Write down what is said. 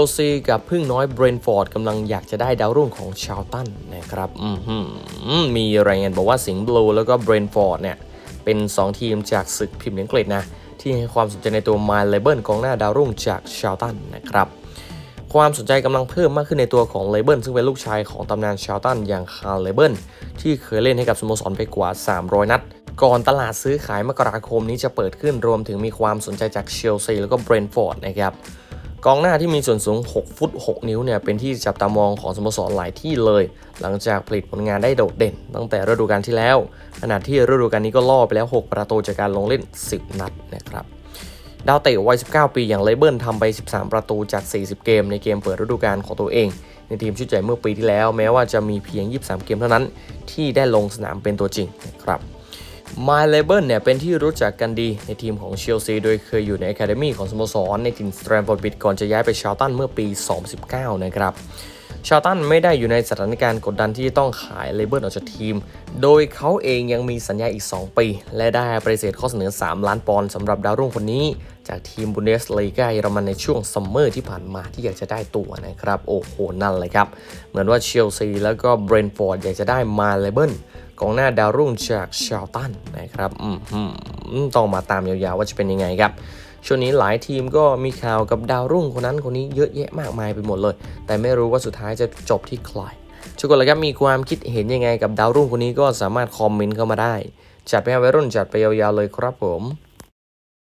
ลซีกับพึ่งน้อยเบรนฟอร์ดกำลังอยากจะได้ดาวรุ่งของชาวตันนะครับอือหือมีรายงานบอกว่าสิงห์บลูแล้วก็เบรนฟอร์ดเนี่ยเป็น 2 ทีมจากศึกพิมพ์อังกฤษนะ ที่ให้ความสนใจในตัวมาเลเบิลกองหน้าดาวรุ่งจากชาวตันนะครับความสนใจกำลังเพิ่มมากขึ้นในตัวของเลเบิลซึ่งเป็นลูกชายของตำนานชาวตันอย่างคาร์เลเบิลที่เคยเล่นให้กับสโมสรไปกว่า 300 นัด ก่อนตลาดซื้อขายมกราคมนี้จะเปิดขึ้นรวมถึงมีความสนใจจากเชลซีแล้วก็เบรนฟอร์ดนะครับ กองหน้าที่มีส่วนสูง 6 ฟุต 6 นิ้วเนี่ยเป็นที่จับตามองของสโมสรหลายที่เลย หลังจากผลิตผลงานได้โดดเด่น ตั้งแต่ฤดูกาลที่แล้ว ขณะที่ฤดูกาลนี้ก็ล่อไปแล้ว 6 ประตูจากการลงเล่น 10 นัดนะครับดาวเตะวัย 19 ปีอย่างเลเบิลทำไป 13 ประตูจาก 40 เกม ในเกมเปิดฤดูกาลของตัวเอง ในทีมชุดใหญ่เมื่อปีที่แล้ว แม้ว่าจะมีเพียง 23 เกมเท่านั้น ที่ได้ลงสนามเป็นตัวจริงนะครับ มาเลเบิลเนี่ยเป็นที่รู้จักกันดีในทีมของเชลซีโดยเคยอยู่ในอะคาเดมีของสโมสรในถิ่นสแตรมฟอร์ดบิดก่อนจะย้ายไปชาร์ตันเมื่อปี 2019 นะครับชาตันไม่ได้อยู่ในสถานการณ์กดดันที่ต้องขายเลเบิลออกจากทีม โดยเขาเองยังมีสัญญาอีก 2 ปี และได้ปฏิเสธข้อเสนอ 3 ล้านปอนด์สำหรับดาวรุ่งคนนี้ จากทีมบุนเดสลีกาเยอรมันในช่วงซัมเมอร์ที่ผ่านมาที่อยากจะได้ตัวนะครับ โอ้โหนั่นเลยครับ เหมือนว่าเชลซีแล้วก็เบรนฟอร์ดอยากจะได้มาเลเบิล กองหน้าดาวรุ่งจากชาวตันนะครับอืมต้องมาตามยาวๆว่าจะเป็นยังไงครับช่วงนี้หลายทีมก็มีข่าวกับดาวรุ่งคนนั้นคนนี้เยอะแยะมากมายไปหมดเลย แต่ไม่รู้ว่าสุดท้ายจะจบที่ใครทุกคนเลยครับมีความคิดเห็นยังไงกับดาวรุ่งคนนี้ก็สามารถคอมเมนต์เข้ามาได้ จัดไปให้วัยรุ่นจัดไปยาวๆเลยครับผม